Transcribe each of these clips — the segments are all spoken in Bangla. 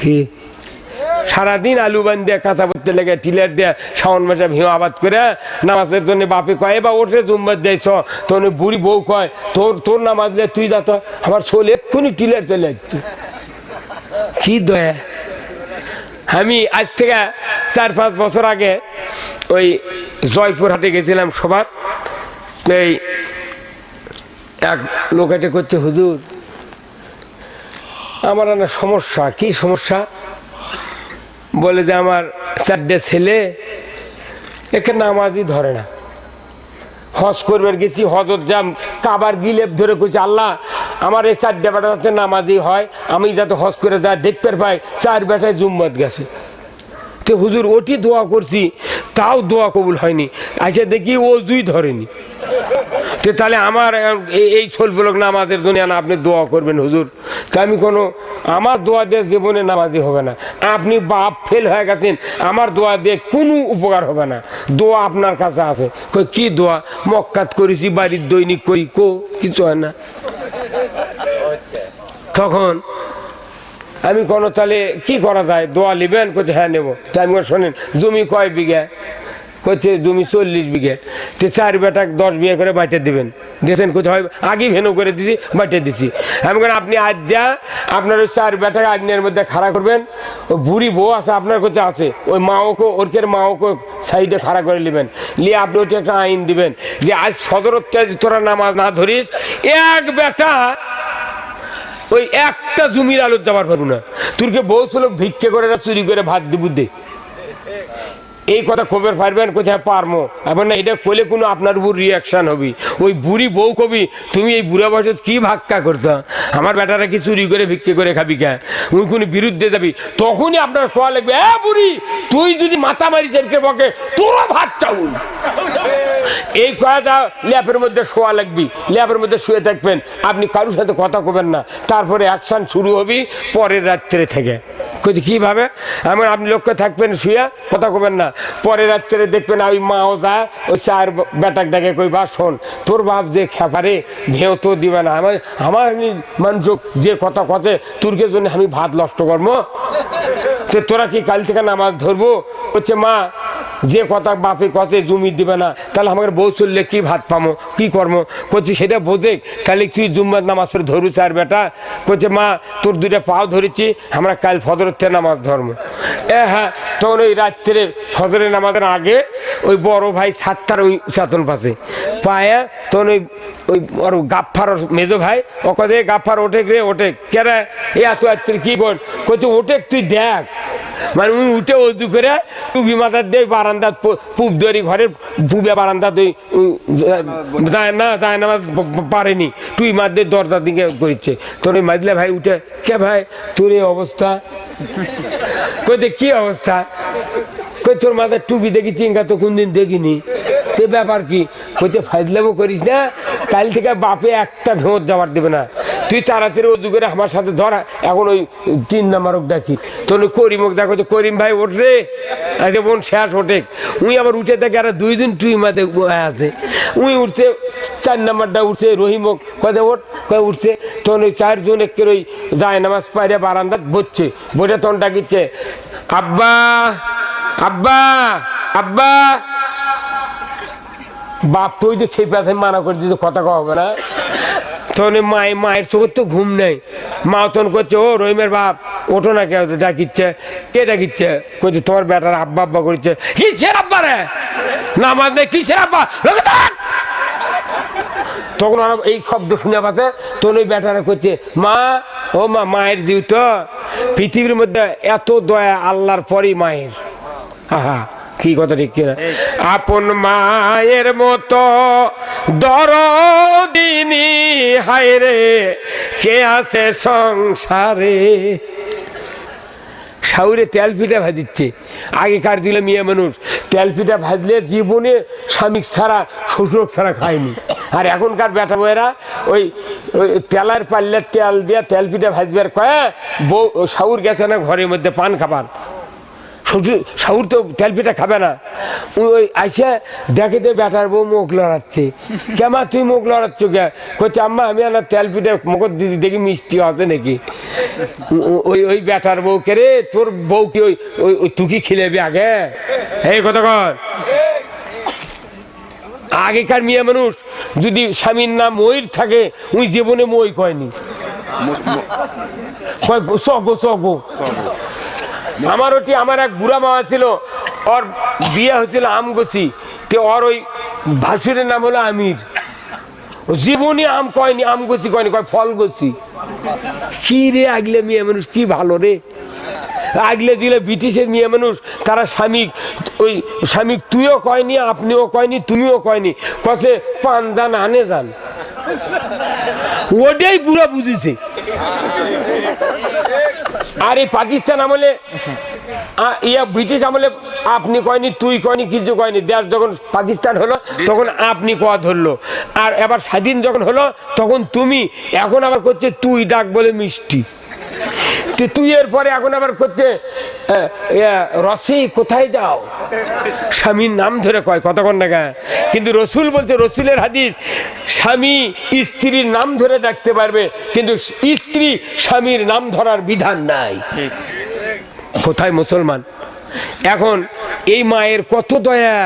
কি সারাদিন আলু বান দিয়ে কাঁচা পড়তে লেগে, টিলের দিয়ে শাওন মাসে ভিউ আবাদ করে নামাজের জন্য বাপে কয় বা ওঠে জুম্মার যাইছ তোর বুড়ি বউ কয়, তোর তোর নামাজ লে তুই তো, আমার চলে এক্ষুনি টিলের চলে যাচ্ছে কি দয়া। আমি আজ থেকে চার পাঁচ বছর আগে ওই জয়পুরহাটে গেছিলাম সবার। এই এক লোক এটা করছে, হুজুর আমার না সমস্যা। কি সমস্যা? বলে যে আমার চারটে ছেলে, একে নামাজই ধরে না। হজ করবার গেছি হজর জাম, কাবার গিলেপ ধরে কইছে, আল্লাহ, আমার এই চারটে বেটা যাতে নামাজি হয়, আমি যাতে হজ করে যা দেখতে পাই, চার বেটায় জুম্মত গেছে। তো হুজুর, ওটি দোয়া করছি, তাও দোয়া কবুল হয়নি আচ্ছা দেখি ও জুই ধরেনি। তো তাহলে আমার, এই- ছোলবলক নামাজের দুনিয়া না, আপনি দোয়া করবেন হুজুর। তা আমি কোনো আমার দোয়া দিয়ে জীবনে নামাজি হবে না। আপনি বাপ ফেল হয়ে গেছেন, আমার দোয়া দিয়ে কোনো উপকার হবে না। দোয়া আপনার কাছে আছে। কই, কি দোয়া? মক্কাত করেছি, বাড়ির দৈনিক করি, কো? কিছু হয় না। তখন আমি কোনো তাহলে কি করা যায়? দোয়া নেবেন কোথায় হ্যাঁ নেব। তা আমি শোনেন, জমি কয় বিঘা? করছে জমি চল্লিশ বিঘে। তো চার বেটা দশ বিঘা করে বাটে দেবেন। দিয়েছেন কোথায় আগে ভেনু করে দিছি বাটে দিছি। আমি বললাম, আপনি আজ যা, আপনার ওই চার বেটাকে আগ্নের মধ্যে খাড়া করবেন ওই বুড়ি বউ আছে, আপনার কাছে আছে, ওই মা মাওকে, ওরকের মাওকে সাইডে খাড়া করে নেবেন। নিয়ে আপনি ওইটা একটা আইন দিবেন যে আজ সদর যদি তোরা নামাজ না ধরিস, এক বেটা ওই একটা জমির আলোর যাবার পারব না। তোরকে বহুত লোক ভিক্ষে করে চুরি করে ভাত দিব দে। এই কথা কবের পারবেন কোথায় পারমো? এখন না, এটা করলে কোনো আপনার উপর রিয়াকশান হবি। ওই বুড়ি বউ কবি, তুমি এই বুড়া বয়সে কি ভাক্কা করছ? আমার বেটারা কি চুরি করে ভিক্ষে করে খাবি কে? ওই কোনো বিরুদ্ধে যাবি। তখনই আপনার কোয়া লাগবে, এ বুড়ি, তুই যদি মাথা মারিস এরকে বকে তোরা ভাত চাউল। এই কথাটা ল্যাপের মধ্যে শোয়া লাগবি, ল্যাপের মধ্যে শুয়ে থাকবেন। আপনি কারোর সাথে কথা কবেন না। তারপরে অ্যাকশন শুরু হবি পরের রাত্রে থেকে। কইছি, কীভাবে? এমন আপনি লক্ষ্য থাকবেন শুয়ে কথা কবেন না। পরে রাত্রে দেখবেন ওই মাও যায় ওই চার বেটাক ডাকে কই বা শোন, তোর বাপ যে খেপারে ভেউ তো দিবে না। আমার আমার আমি মানুষ যে কথা কথে তোরকে জন্য আমি ভাত নষ্ট করব? তোরা কি কাল থেকে নামাজ ধরবো? হচ্ছে মা যে কথা বাপে কথে জমি দিবে না, তাহলে আমাকে বউ চললে কি ভাত পামো, কি কর্ম? করছি সেটা বোঝে তাহলে তুই জুম্মার নামাজ পড়ে ধরু চার বেটা। করছে মা, তোর দুইটা পাও ধরেছি, আমরা কাল থেকে নামাজ ধর্ম। এ হ্যাঁ তখন ওই রাত্রে ফজরের নামাজের আগে ওই বড় ভাই সাতটার ওই চেতন পাশে পায়ে তখন ওই ওই ওর গাফার মেজো ভাই, ও কথা গাফার ওঠে রে ওঠে কেরা এ এত রাত্রে কি কর করছে ওঠে তুই দেখ। মানে উনি উঠে অজু করে টুপি মাথার দিয়ে বারান্দা পুব দড়ি ঘরের পুবে বারান্দা দই যায় না যায় না পারেনি। তুই মার দিয়ে দরজার দিকে করিচ্ছে তোর ওই মাঝলে ভাই উঠে, কে ভাই, তোর এই অবস্থা? কইতে কি অবস্থা? কই তোর মাথায় টুপি দেখি চিঙ্গা তো কোনদিন দেখিনি। সে ব্যাপার কি? কইতে ফাইজলামও করিস না, কাল থেকে বাপে একটা ভেঁত যাওয়ার দেবে না। তুই তাড়াতাড়ি উদু করে আমার সাথে ধরা, এখন ওই তিন নাম্বারক ডাকি তোর করিমক দেখো যে করিম ভাই ওঠ রে। আজকে বোন শেষ ওঠে। উই আবার উঠে থাকে আর দুই দিন তুই মাতে আছে। উই উঠছে, চার নাম্বারটা উঠছে রহিমক কদে ওঠ, কয়ে উঠছে। তখন ওই চারজন একে ওই যায় নামাজ পাইরে বারান্দাত বসছে বসে তখন ডাকিচ্ছে আব্বা আব্বা আব্বা। বাপ তো ওই খেয়ে পেতে মানা করে দিতে কথা হবে না। তখন ওই মায় মায়ের চোখের তো ঘুম নেই। মা তখন করছে ও রহিমের বাপ, ওঠো না কেউ, ডাকিচ্ছে। কে ডাকিচ্ছে? করছে তোমার বেটার আব্বা আব্বা করছে কিসের আব্বা রে? নামাজ নেই কিসের আব্বা? তখন ওরা এই শব্দ শুনে পাতে, তখন ওই বেটারা করছে মা, ও মা, মায়ের জিউ তো পৃথিবীর মধ্যে এত দয়া আল্লাহর পরই মায়ের। আহা। কি কথা ঠিক কিনা? আপন মায়ের মতো দরদিনী হায় রে কে আছে সংসারে? সাউরে তেল পিঠা ভাজিচ্ছে। আগেকার দিলে মেয়ে মানুষ তেল পিঠা ভাজলে জীবনে স্বামী ছাড়া শ্বশুর ছাড়া খায়নি। আর এখনকার বেটা বউয়েরা ওই ওই তেলার পাল্লে তেল দিয়ে তেল পিঠা ভাজবার কয়ে বউ সাউর গেছে না ঘরের মধ্যে পান খাবার। শ্বশুর শাহুর তো তেল পিঠা খাবে না। ওই ওই আইসে দেখে তো বেটার বউ মুখ লড়াচ্ছে। কেমন তুই মুখ লড়াচ্ছ কে? করছে আম্মা আমি না তেল পিঠা মুখ দিদি দেখি মিষ্টি হবে নাকি? ওই ওই বেটার বউকে রে? তোর বউকে ওই ওই ওই তুকি খিলেবি আগে? এই কথা কর। আগেকার মেয়ে মানুষ যদি স্বামীর নাম ময়ূর থাকে উনি জীবনে মই কয়নি? কয় সগো সগো আমার ওটি আমার এক বুড়া মামা ছিল, ওর বিয়ে হয়েছিল আমগছি তে ওর ওই ভাসুরের নাম হলো আমির। ও জীবনে আম কয়নি, আম গছি কয়নি, কয় ফল গছি। কি রে আগলে মেয়ে মানুষ, কি ভালো রে। আগলে দিলে ব্রিটিশের মেয়ে মানুষ, তারা স্বামী, ওই স্বামী তুইও কয়নি, আপনিও কয়নি, তুমিও কয়নি। কতে পান দান, আনে যান ওটাই পুরো বুঝেছে। আর পাকিস্তান আমলে ইয়া ব্রিটিশ আমলে আপনি কয়নি, তুই কয়নি, কিছু কয়নি। দেশ যখন পাকিস্তান হলো, তখন আপনি কোয়া ধরলো। আর এবার স্বাধীন যখন হলো, তখন তুমি, এখন আবার করছে তুই ডাক বলে মিষ্টি। তুই এর পরে এখন আবার করছে রসি, কোথায় যাও? স্বামীর নাম ধরে কয়, কতক্ষণ না কিন্তু রসুল বলছে, রসুলের হাদিস, স্বামী স্ত্রীর নাম ধরে ডাকতে পারবে, কিন্তু স্ত্রী স্বামীর নাম ধরার বিধান নাই। কোথায় মুসলমান? এখন এই মায়ের কত দয়া,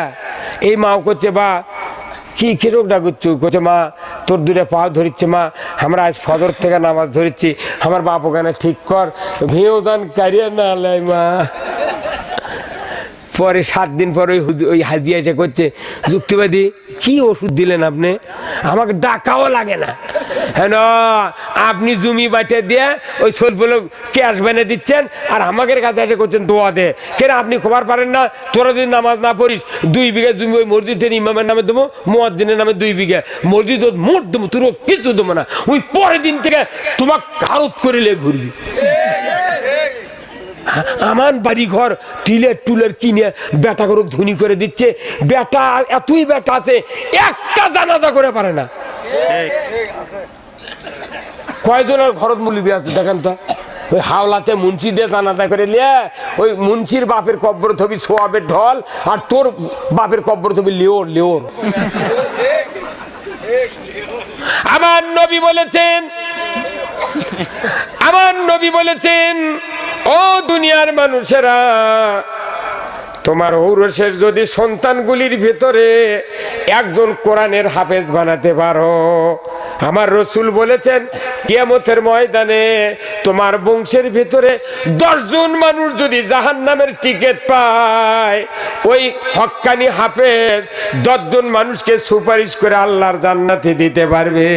এই মাও করছে, বা কি কিরক ডাকুচ্ছু কোচে মা, তোর দূরে পা ধরিচ্ছে, মা। আমরা আজ ফদর থেকে নামাজ ধরিচ্ছি আমার বাপ ওখানে ঠিক কর। ভিও দান কারিয়ে না লাই, মা। পরে সাত দিন পরে ওই ওই হাজিয়া এসে করছে, যুক্তিবাদী, কি ওষুধ দিলেন আপনি? আমাকে ডাকাও লাগে না। হ্যাঁ আপনি জমি বাটে দিয়ে ওই সোলফুলো ক্যাশ বেনে দিচ্ছেন আর আমাদের কাছে এসে করছেন দোয়া দে। কেন আপনি খবর পারেন না? তোরা যদি নামাজ না পড়িস, দুই বিঘা জমি ওই মসজিদের ইমামের নামে দেবো মোয়াদ্দিনের নামে দুই বিঘা। মসজিদ মোট দেবো, তোর কিছু দেবো না। ওই পরের দিন থেকে তোমার কারত করে লে ঘুরবি। আমার বাড়ি ঘর টিলের টুলের কিনে বেটা করে ধনী করে দিচ্ছে। বেটা, এতই বেটা আছে, একটা জানাজা করে পারে না। কয়জনের ঘরত মুলিবি আছে দেখেন তো? ওই হাওলাতে মুন্সি দিয়ে জানাজা করে লিয়ে ওই মুন্সির বাপের কব্বর থবি সোয়াবের ঢল, আর তোর বাপের কব্বর থবি লিওর লিওর। আমার নবী বলেছেন, আমার নবী বলেছেন ও দুনিয়ার মানুষেরা, তোমার ঔরসের যদি সন্তানগুলির ভেতরে একজন কোরআনের হাফেজ বানাতে পারো, আমার রসুল বলেছেন, কিয়ামতের ময়দানে তোমার বংশের ভিতরে দশজন মানুষ যদি জাহান নামের টিকিট পায়, ওই হক্কানি হাফেজ দশজন মানুষকে সুপারিশ করে আল্লাহর জান্নাতে দিতে পারবে।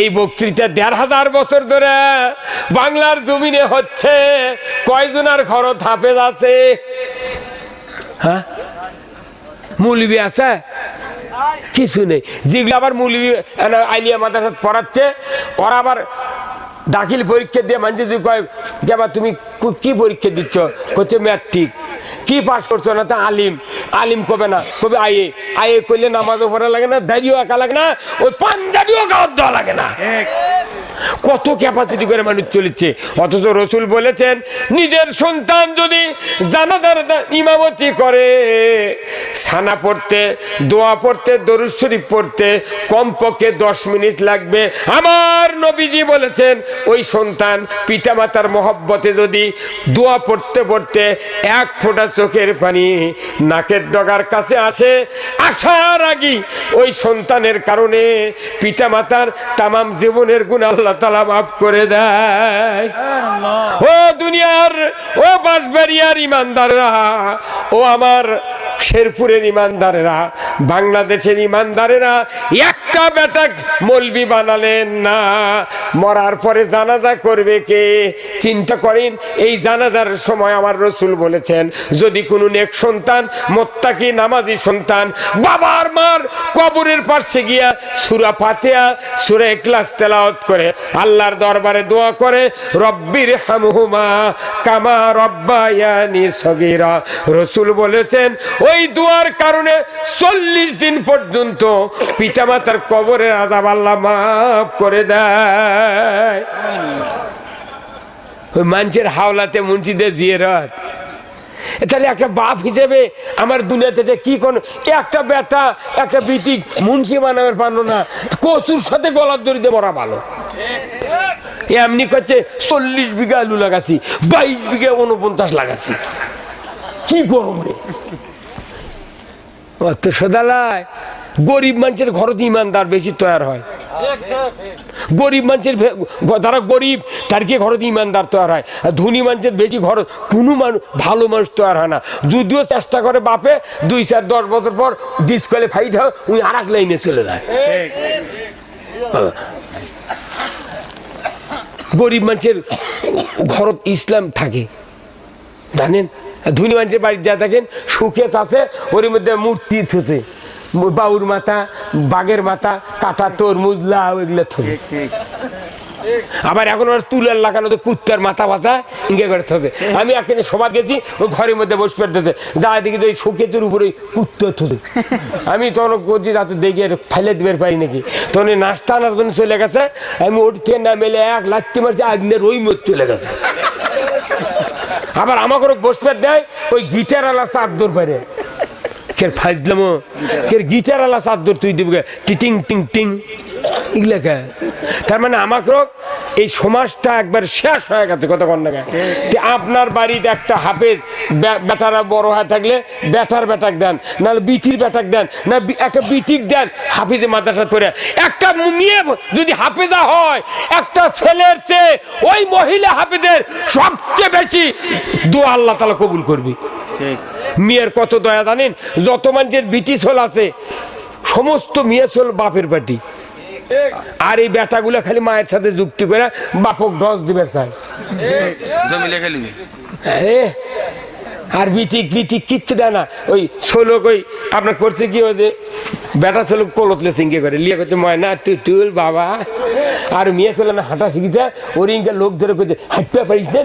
এই বক্তৃতা দেড় হাজার বছর ধরে বাংলার জমিনে হচ্ছে। কয়জনের ঘর হাফেজ আছে? হ্যাঁ? আছে? কিছু নেই। যেগুলো আবার মুলবি আইলিয়া মাদ্রাসা পড়াচ্ছে, ওরা আবার দাখিল পরীক্ষা দিয়ে মানুষ যদি কয়, যে আবার তুমি কি পরীক্ষা দিচ্ছ? করছে ম্যাট্রিক। কি পাশ করছ না তা আলিম? আলিম কবে না? কবে আয়ে আয়ে করলে নামাজও পড়া লাগে না দাঁড়িয়েও একা লাগে না, ওই পাঞ্জাবিও গাওয়ার দেওয়া লাগে না। কত ক্যাপাসিটি করে মানুষ চলেছে। অথচ রসুল বলেছেন, নিজের সন্তান যদি জানাদার ইমামতি করে, সানা পড়তে, দোয়া পড়তে, দরুদ শরীফ পড়তে, কমপক্ষে দশ মিনিট লাগবে। আমার নবীজি বলেছেন, ওই সন্তান পিতামাতার মহব্বতে যদি দোয়া পড়তে পড়তে এক ফোঁটা চোখের পানি নাকের ডগার কাছে আসে, আসার আগেই ওই সন্তানের কারণে পিতামাতার তামাম জীবনের গুণ আল্লাহ তালা মাফ করে দেয়। ও দুনিয়ার ও বাঁশবাড়িয়ার ইমানদাররা ও আমার শেরপুরের ইমানদারেরা বাংলাদেশের ইমানদারেরা একটা বেটাক মলবি বানালেন না। মরার পরে জানাজা করবে কে? চিন্তা করেন, এই জানাজার সময় আমার রসুল বলেছেন, যদি কোনো নেক সন্তান, মোত্তাকি নামাজি সন্তান বাবার মার কবরের পাশে গিয়া সুরা পাতিয়া সুরে ক্লাস তেলাওত করে, আল্লাহর দরবারে দোয়া করে, রব্বির হামহুমা কামা রব্বায়ানি সগীরা। রসুল বলেছেন, ওই দোয়ার কারণে চল্লিশ দিন পর্যন্ত পিতামাতার কবরের আদাব আল্লাহ মাফ করে দেয় ওই মানুষের হাওলাতে মুন্সিদের জিয়ে রাত তাহলে একটা বাপ হিসেবে আমার দুনিয়াতে যে কি কোন একটা বেটা, একটা বিটি মুন্সি বানাবার পারল না। কচুর সাথে গলার দড়িতে মরা ভালো। এমনি করছে চল্লিশ বিঘা আলু লাগাছি, বাইশ বিঘা উনপঞ্চাশ লাগাছি। কি গরম রে। অত সদালায়, গরিব মানুষের ঘরত ইমানদার বেশি তৈরি হয়। গরিব মানুষের যারা গরিব, তার কি ঘরত ইমানদার তৈরি হয়। আর ধনী মানুষের বেশি ঘর কোনো মানুষ ভালো মানুষ তৈরি হয় না। যদিও চেষ্টা করে বাপে, দুই চার দশ বছর পর ডিসকোয়ালিফাইড হয়, উনি আর এক লাইনে চলে যায়। গরিব মানুষের ঘরত ইসলাম থাকে। জানেন? ধনী মানুষের বাড়িতে যা থাকেন, সুখে আছে ওর মধ্যে মূর্তি থুছে বাউর মাথা বাঘের মাথা কাটা তরমুজ লাউ এগুলো থুবে আবার এখন ওর তুলার লাগানো তো কুত্তার মাথা পাতা ইঙ্গে করে থাকে আমি এখানে সবাই গেছি ওই ঘরের মধ্যে বসে পড়তেছে। যা দেখি তো ওই শোকেতের উপরে ওই কুত্তা থুতে আমি তখন করছি যাতে দেখি আর ফেলে দিবার পারি নাকি? তখন নাস্তা আনার জন্য চলে গেছে। আমি উঠতে না মেলে এক লাত্তি মারছি আগ্নের ওই মত চলে গেছে। আবার আমাকে বসতে দেয় ওই গিটার আলা চাদর পারে। কের ফাইজলামো কের গিটার আলা চাদর তুই দিবি টিটিং টিং টিং এগুলা তার মানে আমাকে এই সমাজটা একবার শেষ হয়ে গেছে কত কন্যা আপনার বাড়িতে একটা হাফেজ বেটারা বড় হয়ে থাকলে বেটার বেটাক দেন, নাহলে বিটির বেটাক দেন, না একটা বিটিক দেন, হাফিজে মাদ্রাসা করে একটা মেয়ে যদি হাফেজা হয়, একটা ছেলের চেয়ে ওই মহিলা হাফিজের সবচেয়ে বেশি দোয়া আল্লাহ তালা কবুল করবি। মেয়ের কত দয়া জানেন? যত মানুষের বিটি ছোল আছে সমস্ত মেয়ে ছোল বাপের পাটি আর এই বেটাগুলো খালি মায়ের সাথে যুক্তি করে বাপক ডস দিবে আরে বিটিক বিটিক কিচ্ছু দেয় না। ওই ছোলক ওই আপনার করছে কি ওই যে বেটা ছোলক কলতলে সিঙ্গে করে। লিয়ে করছে ময়না টুটুল বাবা। আর মেয়ে ছেলে না হাঁটা শিখেছে ওর ইঙ্গে লোক ধরে করছে হাঁটতে পারিস না